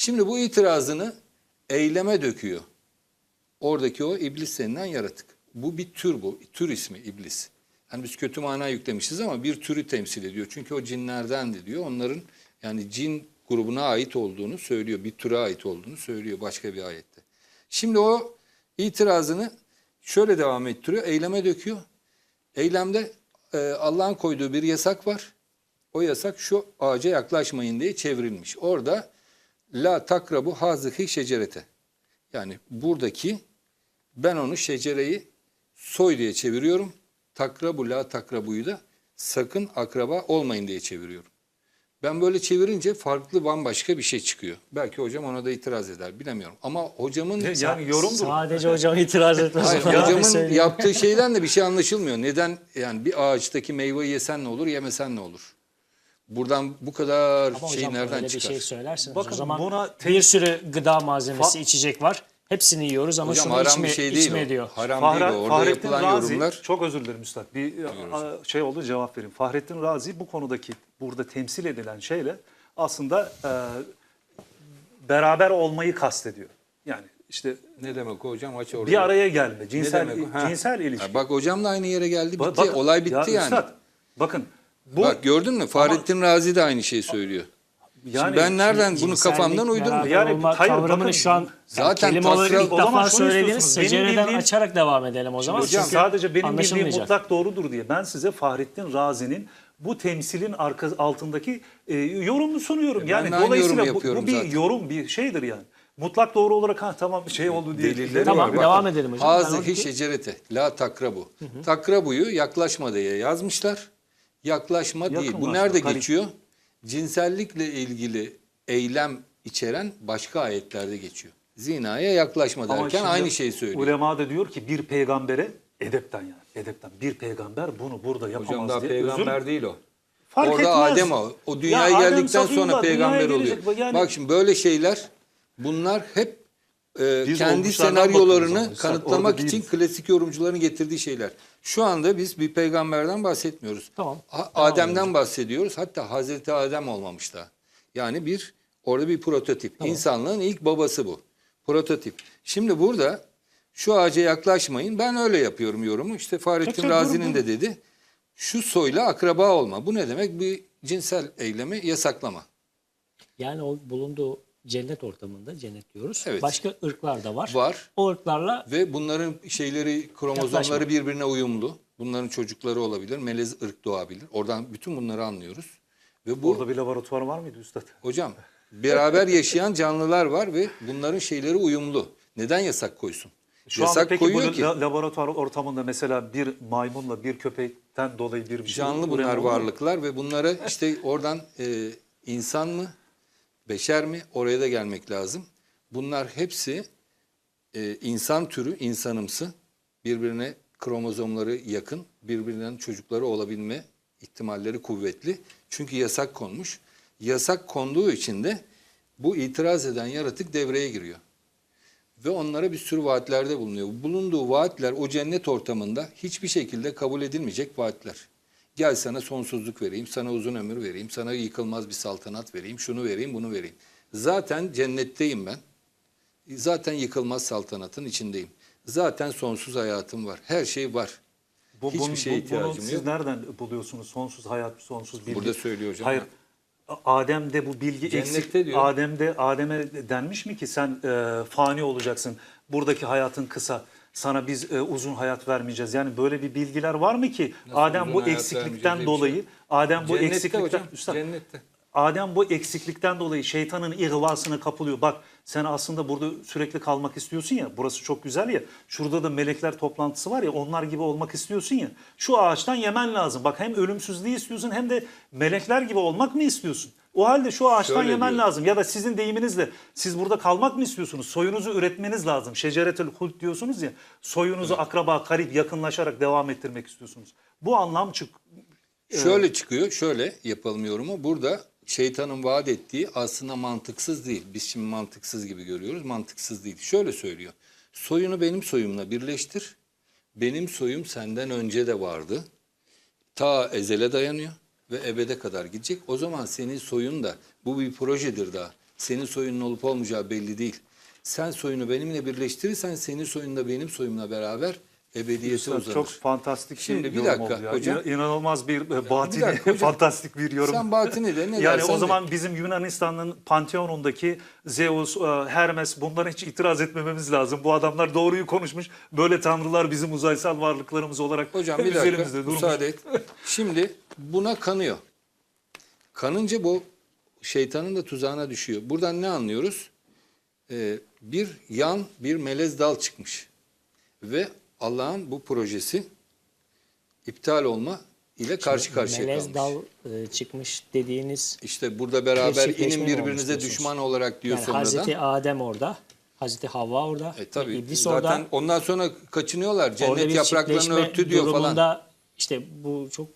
Şimdi bu itirazını eyleme döküyor. Oradaki o iblis denilen yaratık. Bu bir tür bu. Tür ismi iblis. Yani biz kötü mana yüklemişiz ama bir türü temsil ediyor. Çünkü o cinlerdendi diyor. Onların yani cin grubuna ait olduğunu söylüyor. Bir türe ait olduğunu söylüyor başka bir ayette. Şimdi o itirazını şöyle devam ettiriyor. Eyleme döküyor. Eylemde e, Allah'ın koyduğu bir yasak var. O yasak şu ağaca yaklaşmayın diye çevrilmiş. Orada la takrabu hazıhi şecerete. Yani buradaki ben onu şecereyi soy diye çeviriyorum. Takrabu la takrabuyu da sakın akraba olmayın diye çeviriyorum. Ben böyle çevirince farklı bambaşka bir şey çıkıyor. Belki hocam ona da itiraz eder bilemiyorum. Ama hocamın Ne- yani yorumdur. Sadece hocam itiraz etmez. Hayır, hocamın yaptığı şeyden de bir şey anlaşılmıyor. Neden yani bir ağaçtaki meyveyi yesen ne olur, yemesen ne olur? Buradan bu kadar Ama şey hocam nereden öyle çıkar? bir şey söylerseniz Bakın o zaman buna te- bir sürü gıda malzemesi, Fa- içecek var. Hepsini yiyoruz ama Hocam şunu haram içme, bir şey değil içme o. diyor. Haram Fahre- değil o. Orada Fahrettin yapılan Razi, yorumlar. çok özür dilerim Üstad. Bir a, şey oldu cevap vereyim. Fahrettin Razi bu konudaki burada temsil edilen şeyle aslında e, beraber olmayı kastediyor. Yani işte Ne demek o hocam? Aç orada. bir araya gelme, Ne cinsel demek o? Ha. cinsel ilişki. Ha, bak hocam da aynı yere geldi. Bitti. Ba- bakın, Olay bitti ya yani. Üstad, bakın bu Bak gördün mü? Fahrettin Razi de aynı şeyi söylüyor. yani Şimdi ben nereden bunu kafamdan uydurdum. Yani olma hayır, kavramını bakın, şu an zaten kelime olarak ilk O zaman defa söylediğiniz secereden bildiğim- açarak devam edelim o zaman. hocam, Çünkü sadece benim bildiğim mutlak doğrudur diye ben size Fahrettin Razi'nin bu temsilin arka altındaki e, yorumunu sunuyorum. E, yani dolayısıyla yorumu bu, bu bir zaten. yorum bir şeydir yani. Mutlak doğru olarak ha tamam şey oldu diye. Delilleri Tamam var. devam edelim hocam. Onu- şecerete la takrabu. Takrabuyu yaklaşma diye yazmışlar. Yaklaşma değil. Bu Yakınlaşma, nerede karib. geçiyor? Cinsellikle ilgili eylem içeren başka ayetlerde geçiyor. Zinaya yaklaşma derken aynı şeyi söylüyor. Ulema da diyor ki bir peygambere edepten yani edepten bir peygamber bunu burada yapamaz Hocam daha diye. peygamber Özür- değil o. Fark Orada etmez. Adem o. O Ya dünyaya Adem geldikten sonra peygamber oluyor. Yani- Bak şimdi böyle şeyler bunlar hep e, Biz kendi senaryolarını kanıtlamak için klasik yorumcuların getirdiği şeyler. Şu anda biz bir peygamberden bahsetmiyoruz. Tamam. Ha- Tamam Adem'den bahsediyoruz. Hatta Hazreti Adem olmamış da. Yani bir orada bir prototip. İnsanlığın ilk babası bu. Prototip. Şimdi burada şu ağaca yaklaşmayın. Ben öyle yapıyorum yorumu. İşte Fahrettin Peki, Razi'nin de dedi. Şu soyla akraba olma. Bu ne demek? Bir cinsel eylemi yasaklama. Yani o bulunduğu cennet ortamında cennet diyoruz. Evet. Başka ırklar da var. Var. O ırklarla Ve bunların şeyleri, kromozomları birbirine uyumlu. Bunların çocukları olabilir. Melez ırk doğabilir. Oradan bütün bunları anlıyoruz. Ve bu Orada bir laboratuvar var mıydı üstad? hocam beraber yaşayan canlılar var ve bunların şeyleri uyumlu. Neden yasak koysun? Şu anda yasak peki koyuyor bu ki la- laboratuvar ortamında mesela bir maymunla bir köpekten dolayı bir, bir şey canlı bunlar varlıklar ve bunlara işte oradan e, insan mı, beşer mi oraya da gelmek lazım. Bunlar hepsi e, insan türü, insanımsı, birbirine kromozomları yakın, birbirinden çocukları olabilme ihtimalleri kuvvetli. Çünkü yasak konmuş. Yasak konduğu için de bu itiraz eden yaratık devreye giriyor. Ve onlara bir sürü vaatlerde bulunuyor. Bulunduğu vaatler o cennet ortamında hiçbir şekilde kabul edilmeyecek vaatler. Gel sana sonsuzluk vereyim, sana uzun ömür vereyim, sana yıkılmaz bir saltanat vereyim, şunu vereyim, bunu vereyim. Zaten cennetteyim ben. Zaten yıkılmaz saltanatın içindeyim. Zaten sonsuz hayatım var. Her şey var. Bu, Hiçbir bunu- şeye ihtiyacım bunu siz yok. nereden buluyorsunuz? Sonsuz hayat, sonsuz bilgi. Burada söylüyor hocam. Hayır. Adem'de bu bilgi Cennette eksik. diyor. Adem'de Adem'e denmiş mi ki sen e, fani olacaksın. Buradaki hayatın kısa. Sana biz e, uzun hayat vermeyeceğiz. Yani böyle bir bilgiler var mı ki Nasıl Adem bu eksiklikten bir dolayı şey? Adem bu Cennette eksiklikten hocam, Üstad, cennette. Adem bu eksiklikten dolayı şeytanın ihvasına kapılıyor. Bak sen aslında burada sürekli kalmak istiyorsun ya. Burası çok güzel ya. Şurada da melekler toplantısı var ya. Onlar gibi olmak istiyorsun ya. Şu ağaçtan yemen lazım. Bak hem ölümsüzlüğü istiyorsun hem de melekler gibi olmak mı istiyorsun? O halde şu ağaçtan Şöyle yemen diyor. lazım. Ya da sizin deyiminizle siz burada kalmak mı istiyorsunuz? Soyunuzu üretmeniz lazım. Şeceretül hult diyorsunuz ya. Soyunuzu akraba, karip, yakınlaşarak devam ettirmek istiyorsunuz. Bu anlam çık. Şöyle çıkıyor, şöyle yapalım yorumu. Burada şeytanın vaat ettiği aslında mantıksız değil. Biz şimdi mantıksız gibi görüyoruz, mantıksız değil. Şöyle söylüyor. Soyunu benim soyumla birleştir. Benim soyum senden önce de vardı. Ta ezele dayanıyor ve ebede kadar gidecek. O zaman senin soyun da bu bir projedir daha. Senin soyunun olup olmayacağı belli değil. Sen soyunu benimle birleştirirsen senin soyun da benim soyumla beraber ebediyete uzanır. çok fantastik Şimdi bir yorum dakika, oldu ya. hocam. İna- İnanılmaz bir e, batini, dakika hocam. fantastik bir yorum. Sen batini de ne Yani dersen o de. zaman bizim Yunanistan'ın Pantheon'undaki Zeus, e, Hermes bunlara hiç itiraz etmememiz lazım. Bu adamlar doğruyu konuşmuş. Böyle tanrılar bizim uzaysal varlıklarımız olarak Hocam bir dakika üzerimizde durmuş. müsaade et. Şimdi buna kanıyor. Kanınca bu şeytanın da tuzağına düşüyor. Buradan ne anlıyoruz? Ee, bir yan bir melez dal çıkmış. Ve Allah'ın bu projesi iptal olma ile karşı karşıya Melez kalmış. dal e, çıkmış dediğiniz İşte burada beraber inin mi olmuş birbirinize diyorsunuz? düşman olarak diyor yani sonradan. Hazreti Adem orada, Hazreti Havva orada, E tabii İblis zaten orada. ondan sonra kaçınıyorlar. Orada Cennet bir yapraklarını çiftleşme örtü diyor falan. durumunda işte bu çok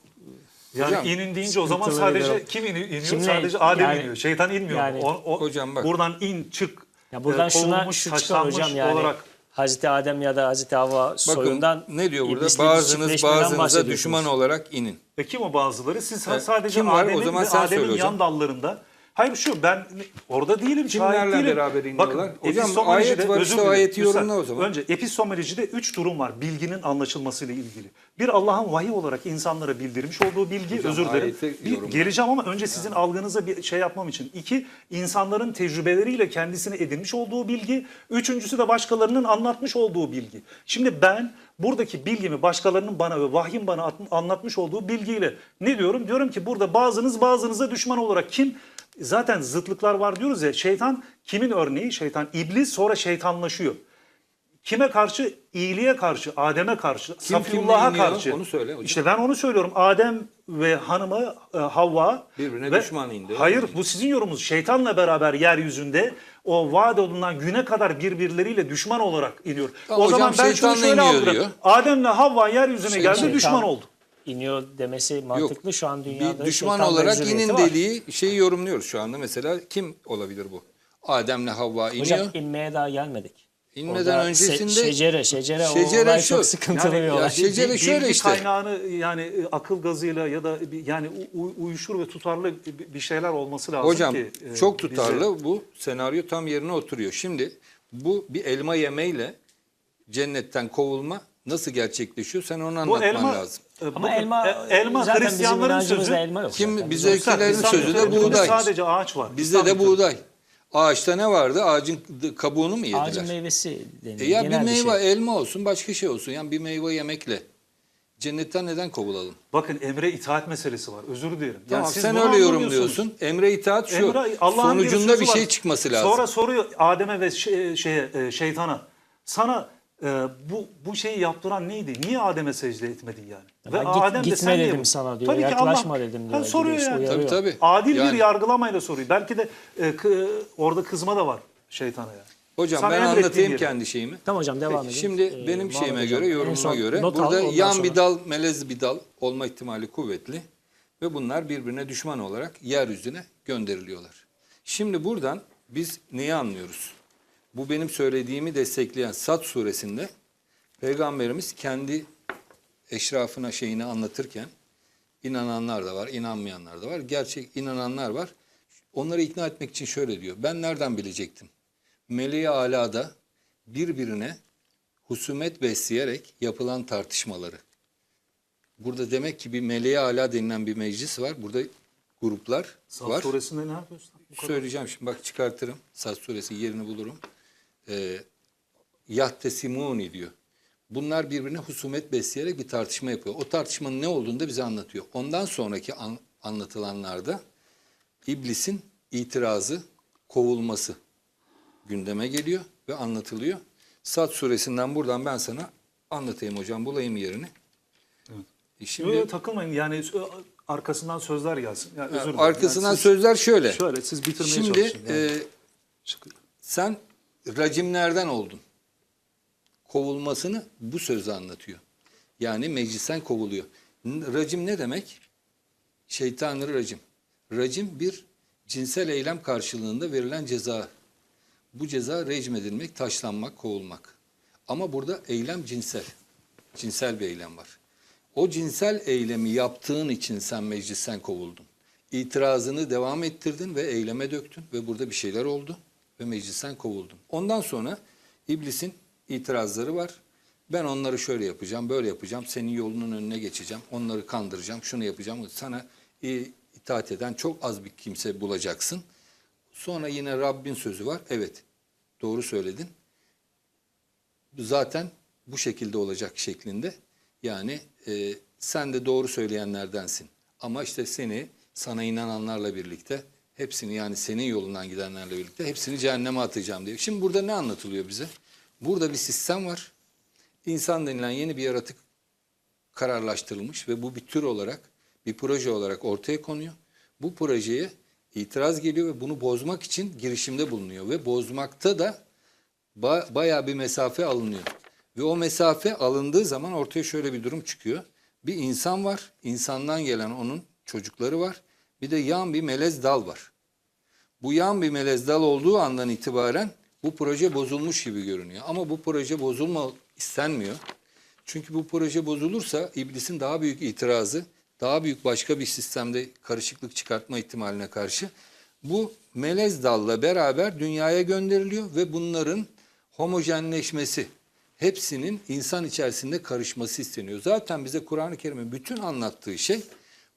Yani Hocam, inin deyince o zaman sadece durum. kim ini- iniyor? Kimle- sadece Adem yani- iniyor. Şeytan inmiyor. yani- o, o- Hocam bak. Buradan in çık. ya buradan e, şuna kovulmuş, şu çıkar taşlanmış hocam yani olarak Hazreti Adem ya da Hazreti Havva Bakın soyundan ne diyor burada? Bazınız bazınıza düşman olarak inin. E kim o bazıları? Siz E, sadece kim var? O Adem'in zaman ve sen Adem'in yan dallarında. Hayır şu ben orada değilim, Kimlerle değilim. beraber iniyorlar? Bakın, Hocam, ayet var, işte ayeti yorumla o zaman. Önce epistemolojide üç durum var bilginin anlaşılmasıyla ilgili. Bir Allah'ın vahiy olarak insanlara bildirmiş olduğu bilgi, Hocam, özür dilerim. Bir, geleceğim ama önce sizin algınıza bir şey yapmam için. İki, insanların tecrübeleriyle kendisine edinmiş olduğu bilgi. Üçüncüsü de başkalarının anlatmış olduğu bilgi. Şimdi ben buradaki bilgimi başkalarının bana ve vahyin bana at- anlatmış olduğu bilgiyle ne diyorum? Diyorum ki burada bazınız bazınıza düşman olarak kim? Zaten zıtlıklar var diyoruz ya şeytan kimin örneği? Şeytan iblis sonra şeytanlaşıyor. Kime karşı? İyiliğe karşı, Adem'e karşı, kimle Safiullah'a karşı. Onu söyle hocam. İşte ben onu söylüyorum. Adem ve hanımı e, Havva Birbirine ve- düşman indi, Hayır bu sizin yorumunuz. Şeytanla beraber yeryüzünde o vaat olunan güne kadar birbirleriyle düşman olarak iniyor. Tamam, o hocam zaman ben şunu şöyle diyor. Adem'le Havva yeryüzüne geldi Şeytan düşman oldu. İniyor demesi mantıklı. Şu an dünyada Bir düşman olarak inin var. dediği şeyi yorumluyoruz şu anda. Mesela kim olabilir bu? Adem'le Havva iniyor. Hocam inmeye daha gelmedik. İnmeden Orada se- öncesinde şecere, şecere, Şecere o olay şu, çok sıkıntılı Yani bir olay. ya Şecere Bil- şöyle bilgi işte. kaynağını yani e, akıl gazıyla ya da bir- yani uyuşur ve tutarlı bir- bir şeyler olması lazım Hocam ki. e, çok bize- tutarlı bu senaryo tam yerine oturuyor. Şimdi bu bir elma yemeyle cennetten kovulma nasıl gerçekleşiyor? Sen onu Bu anlatman elma lazım. e, Ama bakın, elma, e, elma zaten bizim Hristiyanların inancımızda sözü. elma yok. Kim zaten. İslam sözü de buğday. Sadece ağaç var. Bizde İslam de buğday. Ağaçta ne vardı? Ağacın kabuğunu mu yediler? Ağacın meyvesi deniyor. E ya bir genel meyve şey. elma olsun başka şey olsun. Yani bir meyve yemekle cennetten neden kovulalım? Bakın emre itaat meselesi var. Özür dilerim. Tamam siz sen öyle yorumluyorsun. Emre itaat şu. Emre, Allah'ın bir sonucunda bir var. şey çıkması lazım. Sonra soruyor Adem'e ve şey- şeye, e, şeytana. Sana e, bu bu şeyi yaptıran neydi? Niye Adem'e secde etmedin yani? Ama git- Adem de gitme sen niye dedim sana diyor, Tabii ki yaklaşma Allah- dedim diyor, soruyor yani. uyarıyor. Tabii tabii. Adil Yani- bir yargılamayla soruyor. Belki de e, kı- orada kızma da var şeytana yani. Hocam Sana ben anlatayım yeri. kendi şeyimi. Tamam hocam devam Peki, edin. Şimdi Ee, benim şeyime hocam, göre, yorumuma son göre al, burada ondan yan sonra- bir dal, melez bir dal olma ihtimali kuvvetli ve bunlar birbirine düşman olarak yeryüzüne gönderiliyorlar. Şimdi buradan biz neyi anlıyoruz? Bu benim söylediğimi destekleyen Sad suresinde Peygamberimiz kendi eşrafına şeyini anlatırken inananlar da var, inanmayanlar da var. Gerçek inananlar var. Onları ikna etmek için şöyle diyor. Ben nereden bilecektim? Meleği alada birbirine husumet besleyerek yapılan tartışmaları. Burada demek ki bir meleği ala denilen bir meclis var. Burada gruplar Sad var. suresinde ne yapıyorsun? Söyleyeceğim şimdi bak çıkartırım. Sad suresi yerini bulurum. Ee, Yahtesimuni diyor. Bunlar birbirine husumet besleyerek bir tartışma yapıyor. O tartışmanın ne olduğunu da bize anlatıyor. Ondan sonraki an- anlatılanlarda iblisin itirazı, kovulması gündeme geliyor ve anlatılıyor. Sad suresinden buradan ben sana anlatayım hocam. Bulayım yerini. E Şimdi Yok, takılmayın yani arkasından sözler gelsin. Yani özür dilerim. arkasından Yani siz- sözler şöyle. Şöyle siz bitirmeye Şimdi çalışın. yani. e, sen racimlerden oldun. Kovulmasını bu sözle anlatıyor. Yani meclisten kovuluyor. Racim ne demek? Şeytanı racim. Racim bir cinsel eylem karşılığında verilen ceza. Bu ceza rejim edilmek, taşlanmak, kovulmak. Ama burada eylem cinsel. Cinsel bir eylem var. O cinsel eylemi yaptığın için sen meclisten kovuldun. itirazını devam ettirdin ve eyleme döktün ve burada bir şeyler oldu ve meclisten kovuldun. Ondan sonra iblisin itirazları var. Ben onları şöyle yapacağım, böyle yapacağım. Senin yolunun önüne geçeceğim. Onları kandıracağım, şunu yapacağım. Sana itaat eden çok az bir kimse bulacaksın. Sonra yine Rabbin sözü var. Evet, doğru söyledin. Zaten bu şekilde olacak şeklinde. Yani e, sen de doğru söyleyenlerdensin. Ama işte seni sana inananlarla birlikte hepsini yani senin yolundan gidenlerle birlikte hepsini cehenneme atacağım diyor. Şimdi burada ne anlatılıyor bize? Burada bir sistem var. İnsan denilen yeni bir yaratık kararlaştırılmış ve bu bir tür olarak, bir proje olarak ortaya konuyor. Bu projeye itiraz geliyor ve bunu bozmak için girişimde bulunuyor ve bozmakta da ba- bayağı bir mesafe alınıyor. Ve o mesafe alındığı zaman ortaya şöyle bir durum çıkıyor. Bir insan var, insandan gelen onun çocukları var. Bir de yan bir melez dal var. Bu yan bir melez dal olduğu andan itibaren bu proje bozulmuş gibi görünüyor. Ama bu proje bozulma istenmiyor. Çünkü bu proje bozulursa iblisin daha büyük itirazı, daha büyük başka bir sistemde karışıklık çıkartma ihtimaline karşı bu melez dalla beraber dünyaya gönderiliyor ve bunların homojenleşmesi, hepsinin insan içerisinde karışması isteniyor. Zaten bize Kur'an-ı Kerim'in bütün anlattığı şey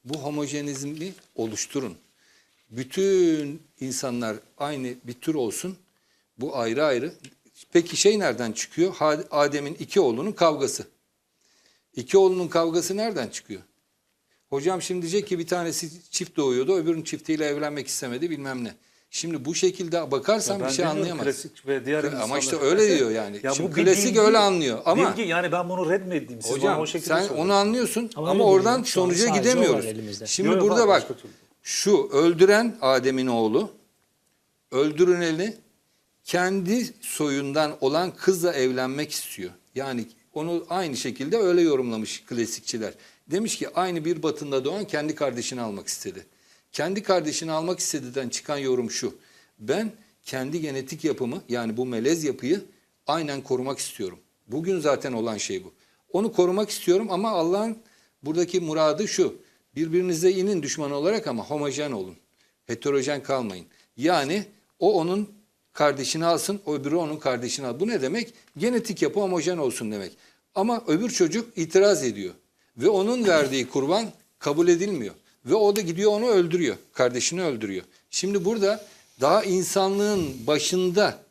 bu homojenizmi oluşturun. Bütün insanlar aynı bir tür olsun. Bu ayrı ayrı. Peki şey nereden çıkıyor? Adem'in iki oğlunun kavgası. İki oğlunun kavgası nereden çıkıyor? Hocam şimdi diyecek ki bir tanesi çift doğuyordu, öbürünün çiftiyle evlenmek istemedi bilmem ne. Şimdi bu şekilde bakarsan bir şey demiyorum anlayamaz. Klasik ve diğer Ama insanlar- işte öyle diyor yani. Ya Şimdi bu bir klasik bilgi- öyle anlıyor ama bilgi, yani ben bunu red mi edeyim? Siz bana hocam o şekilde sen söyleyin. onu anlıyorsun Ama ama, öyle değil oradan mi? Şu an sonuca sadece o var gidemiyoruz. elimizde. Şimdi Yok, yok, burada var, bak başka türlü. şu öldüren Adem'in oğlu öldürüleni kendi soyundan olan kızla evlenmek istiyor. Yani onu aynı şekilde öyle yorumlamış klasikçiler. Demiş ki aynı bir batında doğan kendi kardeşini almak istedi. Kendi kardeşini almak istediden çıkan yorum şu. Ben kendi genetik yapımı yani bu melez yapıyı aynen korumak istiyorum. Bugün zaten olan şey bu. Onu korumak istiyorum ama Allah'ın buradaki muradı şu. Birbirinize inin düşman olarak ama homojen olun. Heterojen kalmayın. Yani o onun kardeşini alsın, öbürü onun kardeşini al. Bu ne demek? Genetik yapı homojen olsun demek. Ama öbür çocuk itiraz ediyor. Ve onun verdiği kurban kabul edilmiyor. Ve o da gidiyor onu öldürüyor. Kardeşini öldürüyor. Şimdi burada daha insanlığın başında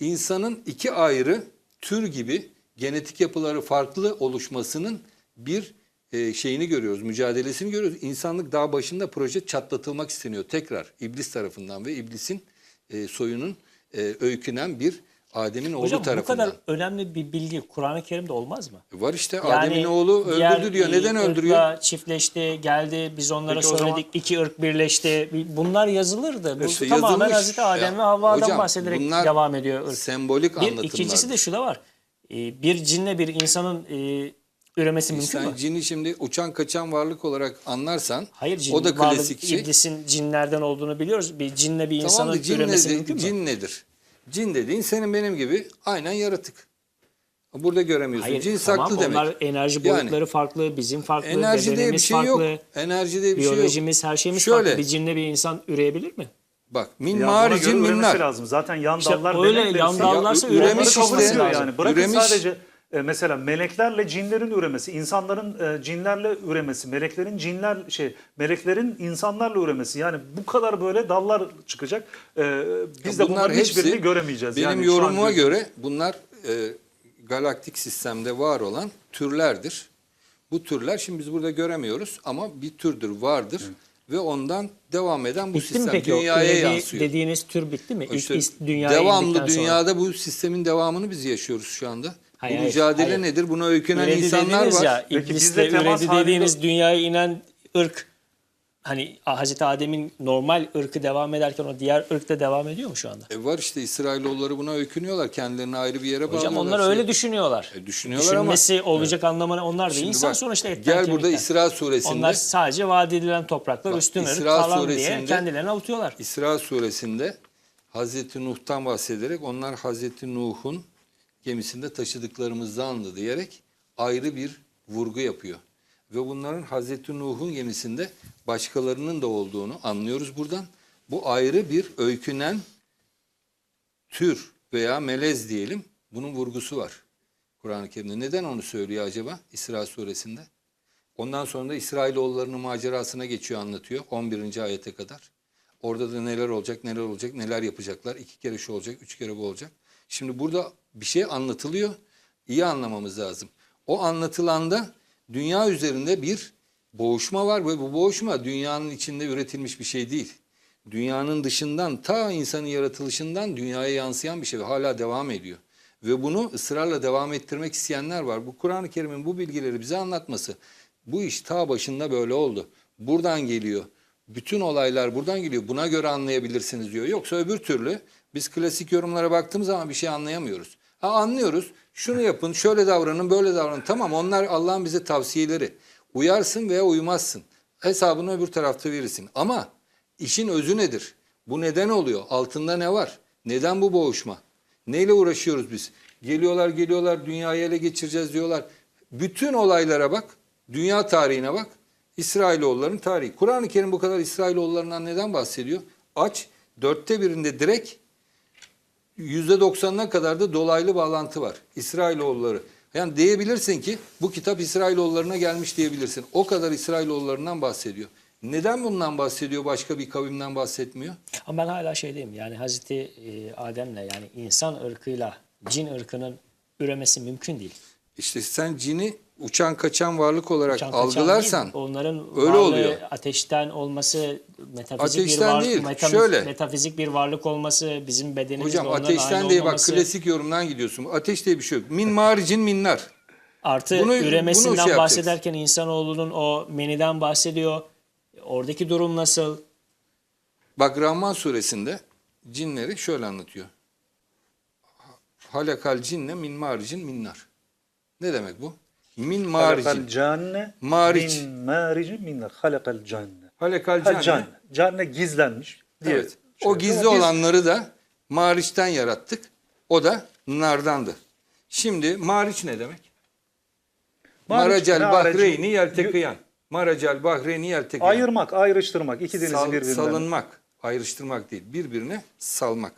insanın iki ayrı tür gibi genetik yapıları farklı oluşmasının bir e, şeyini görüyoruz, mücadelesini görüyoruz. İnsanlık daha başında proje çatlatılmak isteniyor tekrar iblis tarafından ve iblisin e, soyunun e, öykünen bir Adem'in oğlu Hocam bu tarafından. kadar önemli bir bilgi Kur'an-ı Kerim'de olmaz mı? Var işte Adem'in oğlu diğer, öldürdü diyor. e, Neden öldürüyor? çiftleşti, geldi, biz onlara Peki söyledik, zaman- iki ırk birleşti. Bunlar yazılırdı. Bu İşte tamamen yazılmış. Hazreti Adem Ya, ve Havva'dan hocam, bahsederek devam ediyor ırk. Sembolik Bir, anlatımlar. ikincisi de şu da var. E, Bir cinle bir insanın e, üremesi mümkün Sen mü? cini şimdi uçan kaçan varlık olarak anlarsan Hayır cin, o da varlık, klasikçi. iblisin cinlerden olduğunu biliyoruz. Bir cinle bir Tamam insanın da cin, üremesi nedir? mümkün mü? cin nedir? Cin dediğin senin benim gibi aynen yaratık. Burada göremiyorsun. Hayır, cin tamam, saklı demek. Onlar enerji Yani boyutları farklı, bizim farklı, enerji diye bir şey farklı, yok. Enerji diye bir şey yok. biyolojimiz, her şeyimiz Şöyle, farklı. Bir cinle bir insan üreyebilir mi? Bak min Ya göre üremesi minnar. lazım. Zaten yan İşte dallar öyle yan dallarsa Ya, üremiş işte. yani. Bırakın Üremiş. sadece e, mesela meleklerle cinlerin üremesi, insanların e, cinlerle üremesi, meleklerin cinler şey, meleklerin insanlarla üremesi. Yani bu kadar böyle dallar çıkacak. E, biz de Bunlar bunların hiçbirini göremeyeceğiz. Benim yani an yorumuma gözüm- göre bunlar e, galaktik sistemde var olan türlerdir. Bu türler şimdi biz burada göremiyoruz ama bir türdür, vardır. Ve ondan devam eden bu Bitti mi sistem peki dünyaya üredi yansıyor. dediğiniz tür bitti mi? İlk İşte is- dünyaya devamlı dünyada bu sistemin devamını biz yaşıyoruz şu anda. Hayır, bu mücadele hayır. nedir? Buna öykünen Üredi insanlar var. ya, Peki temas üredi halinde- dediğiniz dünyaya inen ırk hani Hazreti Adem'in normal ırkı devam ederken o diğer ırk da devam ediyor mu şu anda? E var işte İsrailoğulları buna öykünüyorlar. Kendilerini ayrı bir yere bağlıyorlar. Hocam onlar Şey- öyle düşünüyorlar. E, düşünüyorlar ama- Düşünmesi olacak anlamına onlar da Şimdi insan bak, sonuçta etten Gel burada. İsra suresinde Onlar sadece vaat edilen topraklar Bak, üstün ırk falan diye suresinde- kendilerini avutuyorlar. İsra suresinde Hazreti Nuh'tan bahsederek onlar Hazreti Nuh'un gemisinde taşıdıklarımızdandı diyerek ayrı bir vurgu yapıyor. ve bunların Hazreti Nuh'un gemisinde başkalarının da olduğunu anlıyoruz buradan. Bu ayrı bir öykünen tür veya melez diyelim bunun vurgusu var Kur'an-ı Kerim'de. Neden onu söylüyor acaba İsra suresinde? Ondan sonra da İsrailoğullarının macerasına geçiyor anlatıyor 11. ayete kadar. Orada da neler olacak, neler olacak, neler yapacaklar. iki kere şu olacak, üç kere bu olacak. Şimdi burada bir şey anlatılıyor. İyi anlamamız lazım. O anlatılanda dünya üzerinde bir boğuşma var ve bu boğuşma dünyanın içinde üretilmiş bir şey değil. Dünyanın dışından ta insanın yaratılışından dünyaya yansıyan bir şey ve hala devam ediyor. Ve bunu ısrarla devam ettirmek isteyenler var. Bu Kur'an-ı Kerim'in bu bilgileri bize anlatması bu iş ta başında böyle oldu. Buradan geliyor. Bütün olaylar buradan geliyor. Buna göre anlayabilirsiniz diyor. Yoksa öbür türlü biz klasik yorumlara baktığımız zaman bir şey anlayamıyoruz. Ha anlıyoruz. Şunu yapın, şöyle davranın, böyle davranın. Tamam onlar Allah'ın bize tavsiyeleri. Uyarsın veya uymazsın. Hesabını öbür tarafta verirsin. Ama işin özü nedir? Bu neden oluyor? Altında ne var? Neden bu boğuşma? Neyle uğraşıyoruz biz? Geliyorlar geliyorlar dünyayı ele geçireceğiz diyorlar. Bütün olaylara bak. Dünya tarihine bak. İsrailoğulların tarihi. Kur'an-ı Kerim bu kadar İsrailoğullarından neden bahsediyor? Aç. Dörtte birinde direkt yüzde doksanına kadar da dolaylı bağlantı var. İsrailoğulları. Yani diyebilirsin ki bu kitap İsrailoğullarına gelmiş diyebilirsin. O kadar İsrailoğullarından bahsediyor. Neden bundan bahsediyor başka bir kavimden bahsetmiyor? Ama ben hala şeydeyim yani Hazreti e, Adem'le yani insan ırkıyla cin ırkının üremesi mümkün değil. İşte sen cini uçan kaçan varlık olarak Uçan algılarsan değil, onların öyle oluyor. ateşten olması, metafizik bir Ateşten varlık, değil, metafiz- şöyle. metafizik bir varlık olması, bizim bedenimizle Hocam ateşten diye bak klasik yorumdan gidiyorsun. Ateş diye bir şey yok. Min maricin minnar. artı Bunu- bunu üremesinden şey yapacaksın. bahsederken insanoğlunun o meniden bahsediyor. Oradaki durum nasıl? Bak Rahman suresinde cinleri şöyle anlatıyor. Halakal cinne min maricin minnar. Ne demek bu? Min maricin. canne Mariç. min maricin min. Halakal canne. Halakal Ha, canne. can. Canne gizlenmiş. diye Evet. O gizli biz- olanları da mariçten yarattık. O da nardandı. Şimdi mariç ne demek? Mariç, Maracel bahreyni yeltekiyan. Maracel bahreyni yeltekiyan. Ayırmak, ayrıştırmak. iki denizi Sal- birbirinden. salınmak, ayrıştırmak değil, birbirine salmak.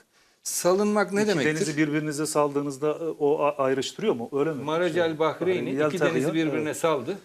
Salınmak ne İki demektir? denizi birbirinize saldığınızda e, o ayrıştırıyor mu? Öyle mi? Maracel Bahreyni iki Yeltekiyan, denizi birbirine evet. saldı.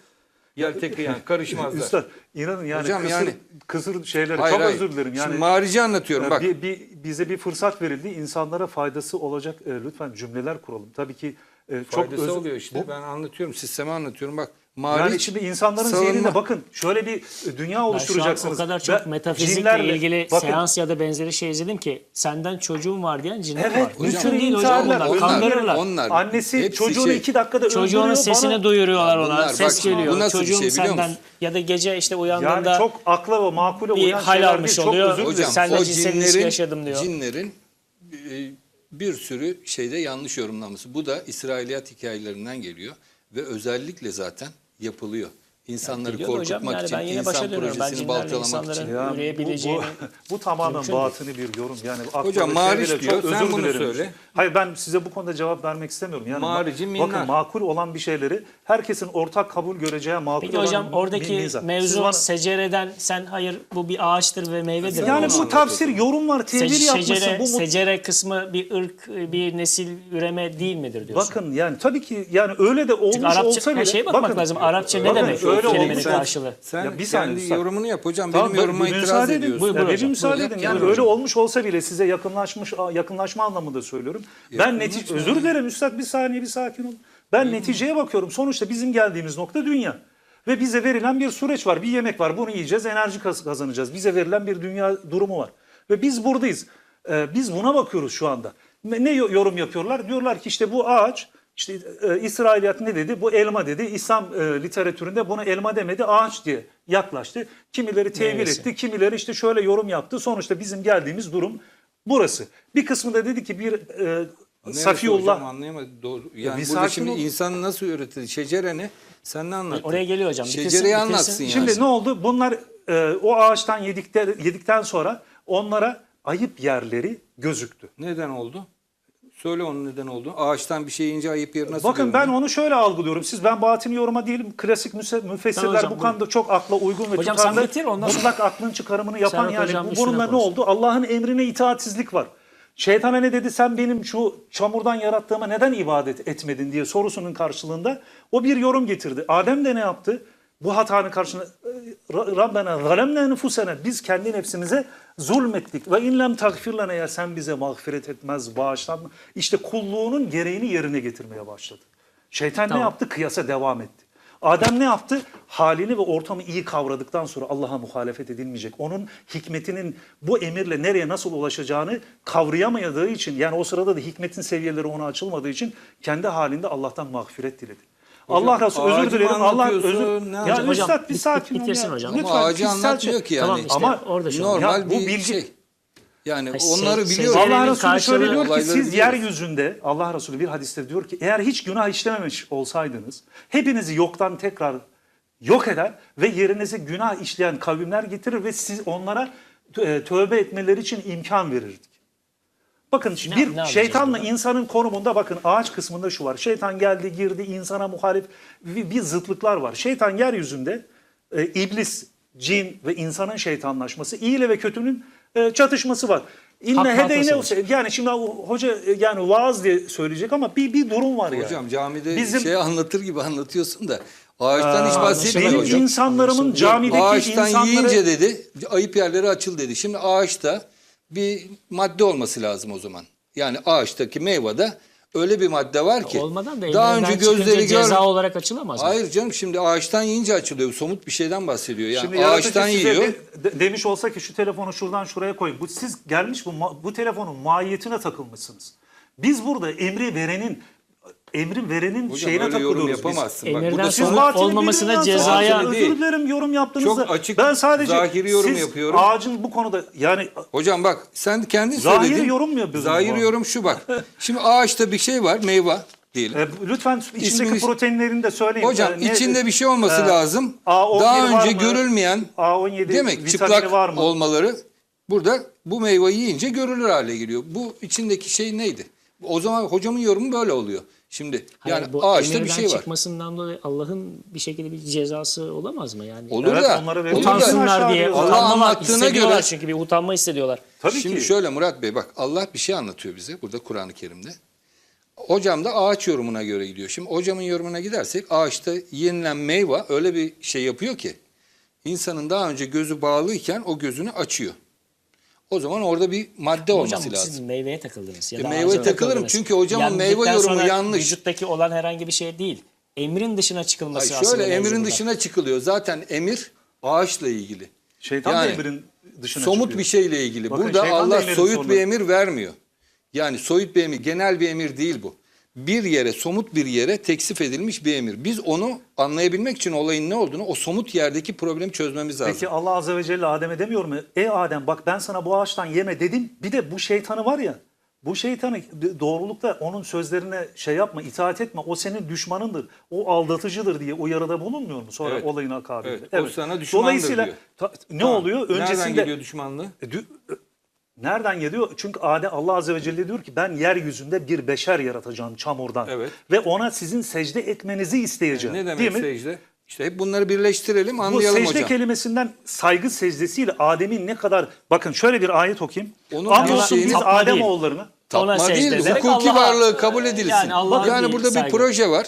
Yeltekiyan karışmazlar. Üstad inanın yani Hocam kısır, yani- kısır şeyleri Hayır, çok hayır. özür dilerim. Yani Şimdi marici anlatıyorum Ya bak. Bir, bir- bize bir fırsat verildi. İnsanlara faydası olacak e, lütfen cümleler kuralım. Tabii ki e, çok Faydası özür- oluyor işte. Bu- Ben anlatıyorum, sisteme anlatıyorum. Bak mariç, yani şimdi insanların salınma. zihninde bakın şöyle bir dünya Ben şu an oluşturacaksınız. o kadar çok Ben metafizikle cinlerle- ilgili bakın, seans ya da benzeri şey izledim ki senden çocuğum var diyen cinler Evet, var. hocam, Mümkün değil hocam bunlar. Kandırırlar. onlar, Annesi çocuğunu şey. iki dakikada Çocuğunun öldürüyor. sesini bana- duyuruyorlar ona. bunlar, Ses bak, geliyor. bu nasıl bir Çocuğum şey biliyor senden musun? ya da gece işte Yani uyandığında çok akla ve makule bir uyan hal şeyler almış değil. oluyor. Çok Hocam dilerim. Sen de o cinsel ilişki cinlerin, yaşadım diyor. cinlerin e, bir sürü şeyde yanlış yorumlaması. Bu da İsrailiyat hikayelerinden geliyor ve özellikle zaten yapılıyor. İnsanları Geliyor da hocam, korkutmak yani için, ben yine insan projesini baltalamak için. Ya bu, Üreyebileceğini bu, bu tamamen mümkün değil. batını bir yorum. Yani Hocam çevrede diyor, çok sen bunu dilerim. söyle. Hayır ben size bu konuda cevap vermek istemiyorum. Yani Marici ma- minnar. bakın makul olan bir şeyleri herkesin ortak kabul göreceği makul Peki olan hocam bir oradaki mizah. Siz mevzu bana- secereden sen hayır bu bir ağaçtır ve meyvedir. yani bu tafsir yorum var, tevil Se- yapmışsın. secere, Bu mut- secere kısmı bir ırk, bir nesil üreme değil midir diyorsun? Bakın yani tabii ki yani öyle de olmuş Çünkü Arapça olsa bile. şeye bakmak bakın, lazım. Arapça ne demek öyle kelimenin olmuş. karşılığı? Sen Ya bir saniye kendi yorumunu yap hocam. Tamam, Benim yorumuma itiraz müsaade edin. ediyorsun. Buyur, buyur Ya hocam. müsaade edin. Yani öyle olmuş olsa bile size yakınlaşmış yakınlaşma anlamında söylüyorum. Ben netice özür dilerim üstad bir saniye bir sakin olun. Ben neticeye bakıyorum. Sonuçta bizim geldiğimiz nokta dünya. Ve bize verilen bir süreç var. Bir yemek var. Bunu yiyeceğiz, enerji kaz- kazanacağız. Bize verilen bir dünya durumu var. Ve biz buradayız. Ee, biz buna bakıyoruz şu anda. Ne ne yo- yorum yapıyorlar? Diyorlar ki işte bu ağaç işte e, İsrailiyat ne dedi? Bu elma dedi. İslam e, literatüründe buna elma demedi, ağaç diye yaklaştı. Kimileri tevil etti, kimileri işte şöyle yorum yaptı. Sonuçta bizim geldiğimiz durum burası. Bir kısmı da dedi ki bir e, Neresi Safiyullah Hocam anlayamadım. Doğru. Yani bir burada şimdi ol. insan nasıl öğretildi? Şecere ne? Sen ne anlattın? Oraya geliyor hocam. Bitirsin, Şecereyi bitirsin. anlatsın yani. Şimdi ne oldu? Bunlar e, o ağaçtan yedikler, yedikten sonra onlara ayıp yerleri gözüktü. Neden oldu? Söyle onun neden olduğunu. Ağaçtan bir şey yiyince ayıp yeri nasıl Bakın ben görünüyor? onu şöyle algılıyorum. Siz ben batini yoruma değilim. Klasik müse- müfessirler hocam, bu konuda çok akla uygun ve Hocam sen tutarlı. bitir, ondan sonra- Mutlak aklın çıkarımını yapan Serhat yani bu, üstüne bununla ne konuş. oldu? Allah'ın emrine itaatsizlik var. Şeytana ne dedi sen benim şu çamurdan yarattığıma neden ibadet etmedin diye sorusunun karşılığında o bir yorum getirdi. Adem de ne yaptı? Bu hatanın karşılığında "Ra- Rabbena zalemne nüfusene biz kendi nefsimize zulmettik. Ve inlem tagfir lana eğer sen bize mağfiret etmez bağışlanma. İşte kulluğunun gereğini yerine getirmeye başladı. Şeytan ne Tamam. yaptı? Kıyasa devam etti. Adem ne yaptı? Halini ve ortamı iyi kavradıktan sonra Allah'a muhalefet edilmeyecek. Onun hikmetinin bu emirle nereye nasıl ulaşacağını kavrayamadığı için yani o sırada da hikmetin seviyeleri ona açılmadığı için kendi halinde Allah'tan mağfiret diledi. Allah Resulü özür dilerim. Allah özür. ne Ya hocam? Üstad bir bit- sakin ol bitirsin ya. hocam. Lütfen Ama ağacı kişisel anlatmıyor ki yani. Tamam işte Ama orada şu an. Normal Ya bu bir bilgi- şey. Yani Hayır, onları se- biliyoruz. secdenin Allah Resulü şöyle diyor ki siz biliyoruz. yeryüzünde Allah Resulü bir hadiste diyor ki eğer hiç günah işlememiş olsaydınız hepinizi yoktan tekrar yok eder ve yerinize günah işleyen kavimler getirir ve siz onlara e, tövbe etmeleri için imkan verirdik. Bakın Ne- bir ne şeytanla burada? insanın konumunda bakın ağaç kısmında şu var. Şeytan geldi girdi insana muhalif bir, bir zıtlıklar var. Şeytan yeryüzünde e, iblis, cin ve insanın şeytanlaşması, iyi ile ve kötünün e, çatışması var. İnne hedeyne yani şimdi o hoca e, yani vaaz diye söyleyecek ama bir bir durum var yani. Hocam camide Bizim- şey anlatır gibi anlatıyorsun da ağaçtan hiç bahsetmiyor benim hocam. insanlarımın camideki Ağaçtan insanları yiyince dedi ayıp yerleri açıl dedi. Şimdi ağaçta bir madde olması lazım o zaman. Yani ağaçtaki meyvede öyle bir madde var ki Olmadan da daha önce gözleri gör. ceza olarak açılamaz mı? Hayır canım şimdi ağaçtan yiyince açılıyor. Somut bir şeyden bahsediyor. Yani Şimdi ağaçtan size yiyor. de- de- demiş olsa ki şu telefonu şuradan şuraya koyun. Bu siz gelmiş bu bu telefonun mahiyetine takılmışsınız. Biz burada emri verenin emri verenin Hocam şeyine öyle yorum takılıyoruz biz. yapamazsın. Bak, Emirden burada sonra- Siz batili olmamasına cezaya- Özür Değil. dilerim yorum yaptığınızda. Çok açık, ben sadece zahiri yorum siz yapıyorum. ağacın bu konuda yani Hocam bak sen kendin Zahiri söyledin. yorum mu yapıyorsun Zahiri bu yorum şu bak. Şimdi ağaçta bir şey var meyve diyelim. e, lütfen içindeki İsmini- proteinlerini de söyleyin. Hocam E, ne- içinde bir şey olması e, lazım. A11 Daha var önce mı? görülmeyen A17 demek vitamini çıplak var mı? olmaları burada bu meyveyi yiyince görülür hale geliyor. Bu içindeki şey neydi? O zaman hocamın yorumu böyle oluyor. Şimdi Hayır, yani bu ağaçta bir şey var. çıkmasından dolayı Allah'ın bir şekilde bir cezası olamaz mı yani? Olur Evet, da, onları olur da Utansınlar diye Allah utanma anlattığına göre- çünkü bir utanma hissediyorlar. Tabii Şimdi ki. şöyle Murat Bey bak Allah bir şey anlatıyor bize burada Kur'an-ı Kerim'de. Hocam da ağaç yorumuna göre gidiyor. Şimdi hocamın yorumuna gidersek ağaçta yenilen meyve öyle bir şey yapıyor ki insanın daha önce gözü bağlıyken o gözünü açıyor. O zaman orada bir madde olması Hocam lazım. siz meyveye takıldınız. Ya E, da meyveye takılırım çünkü hocamın meyve Yendikten yorumu sonra yanlış. Vücuttaki olan herhangi bir şey değil. Emrin dışına çıkılması Ay aslında şöyle emrin burada. dışına çıkılıyor. Zaten emir ağaçla ilgili. Şeytan Yani da emrin dışına somut çıkıyor. bir şeyle ilgili. Bakın Burada Allah soyut sonunda. bir emir vermiyor. Yani soyut bir emir, genel bir emir değil bu. Bir yere, somut bir yere teksif edilmiş bir emir. Biz onu anlayabilmek için olayın ne olduğunu, o somut yerdeki problemi çözmemiz lazım. Peki Allah Azze ve Celle Adem'e demiyor mu? Ey Adem bak ben sana bu ağaçtan yeme dedim. Bir de bu şeytanı var ya. Bu şeytanı doğrulukta onun sözlerine şey yapma, itaat etme. O senin düşmanındır. O aldatıcıdır diye uyarıda bulunmuyor mu sonra Evet. olayın akabinde? Evet, o sana düşmandır Dolayısıyla diyor. ne Tamam. oluyor? Nereden Öncesinde geliyor düşmanlığı? Nereden geliyor? Çünkü Adem Allah Azze ve Celle diyor ki ben yeryüzünde bir beşer yaratacağım çamurdan. Evet. Ve ona sizin secde etmenizi isteyeceğim. Ne demek Değil mi? secde? İşte hep bunları birleştirelim, Bu anlayalım secde hocam. kelimesinden saygı secdesiyle Adem'in ne kadar bakın şöyle bir ayet okuyayım. Onun bir biz Adem değil. oğullarına Ona Tapma secde değil, ederek hukuki Allah'a- varlığı kabul edilsin. Yani Allah'a yani bir burada bir saygı. proje var.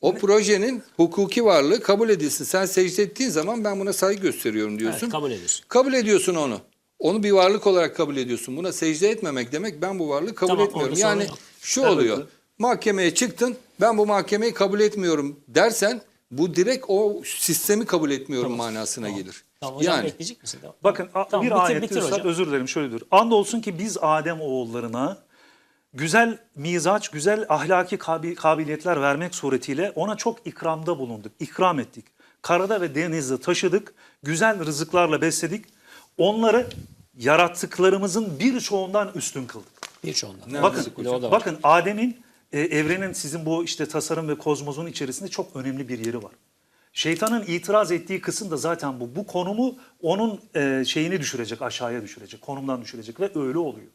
O projenin hukuki varlığı kabul edilsin. Sen secde ettiğin zaman ben buna saygı gösteriyorum diyorsun. Evet, kabul ediyorsun. Kabul ediyorsun onu. Onu bir varlık olarak kabul ediyorsun. Buna secde etmemek demek ben bu varlığı kabul Tamam, etmiyorum. orada sorun Yani yok. şu Evet. oluyor. Mahkemeye çıktın. Ben bu mahkemeyi kabul etmiyorum dersen bu direkt o sistemi kabul etmiyorum manasına gelir. Tamam hocam yani bekleyecek misin? Tamam. bakın a- Tamam, bir bitir, ayet bitir Üstad, hocam. özür dilerim şöyle diyor. Andolsun ki biz Adem oğullarına güzel mizaç, güzel ahlaki kabi- kabiliyetler vermek suretiyle ona çok ikramda bulunduk. ikram ettik. Karada ve denizde taşıdık. Güzel rızıklarla besledik. Onları yarattıklarımızın birçoğundan üstün kıldık. Birçoğundan. Ne Bakın, yaptık hocam? O da var. bakın Adem'in e, evrenin sizin bu işte tasarım ve kozmosun içerisinde çok önemli bir yeri var. Şeytanın itiraz ettiği kısım da zaten bu. Bu konumu onun e, şeyini düşürecek, aşağıya düşürecek, konumdan düşürecek ve öyle oluyor.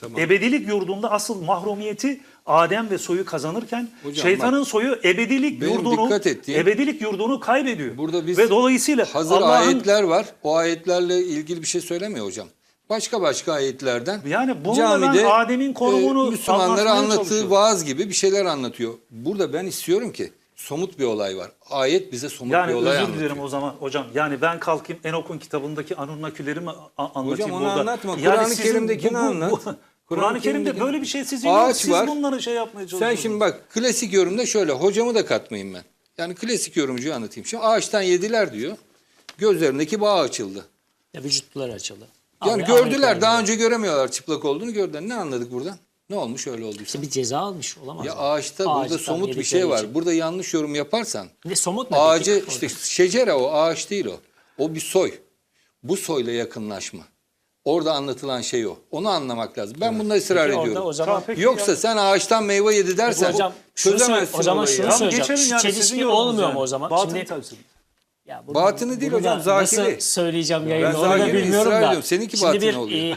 tamam. Ebedilik yurdunda asıl mahrumiyeti Adem ve soyu kazanırken Hocam şeytanın soyu ebedilik benim yurdunu dikkat ettiğim- ebedilik yurdunu kaybediyor. Burada biz ve dolayısıyla hazır ayetler var. O ayetlerle ilgili bir şey söylemiyor hocam. Başka başka ayetlerden Yani ben Adem'in konumunu e, Müslümanlara anlattığı vaaz gibi bir şeyler anlatıyor. Burada ben istiyorum ki somut bir olay var. Ayet bize somut yani bir olay özür anlatıyor. dilerim o zaman hocam. Yani ben kalkayım Enok'un kitabındaki Anunnakülerimi a- anlatayım Hocam onu burada. anlatma. Yani Kur'an-ı Kerim'dekini bu- bu- anlat. bu- Kur'an-ı Kerim'de böyle bir şey sizin Ağaç yok. Siz var. bunları şey yapmaya Sen çalışıyorsunuz. şimdi bak klasik yorumda şöyle hocamı da katmayayım ben. Yani klasik yorumcuyu anlatayım. Şimdi ağaçtan yediler diyor. Gözlerindeki bağ açıldı. Ya vücutları açıldı. Yani Ahmet- gördüler Ahmet daha önce göremiyorlar çıplak olduğunu gördüler. Ne anladık buradan? Ne olmuş öyle olduysa? İşte bir ceza almış olamaz. Ya mı? ağaçta burada Ağaçtan somut bir yedikleri şey var. için. Burada yanlış yorum yaparsan Ne somut ne ağacı peki? işte şecere o ağaç değil o. O bir soy. Bu soyla yakınlaşma. Orada anlatılan şey o. Onu anlamak lazım. Ben bunda ısrar Peki orada ediyorum. o zaman Peki Yoksa sen ağaçtan meyve yedi dersen hocam şunu çözemezsin o zaman olayı şunu ya. Tamam, söyleyeceğim. geçelim Şu yani, çelişki sizin yorumunuz olmuyor yani. mu o zaman? Batını Şimdi- edin. Ya bunu- Batını değil bunu hocam, da zahiri. Nasıl söyleyeceğim yayında onu da zahiri bilmiyorum ısrar da. ediyorum. Seninki Şimdi bir, oluyor. e,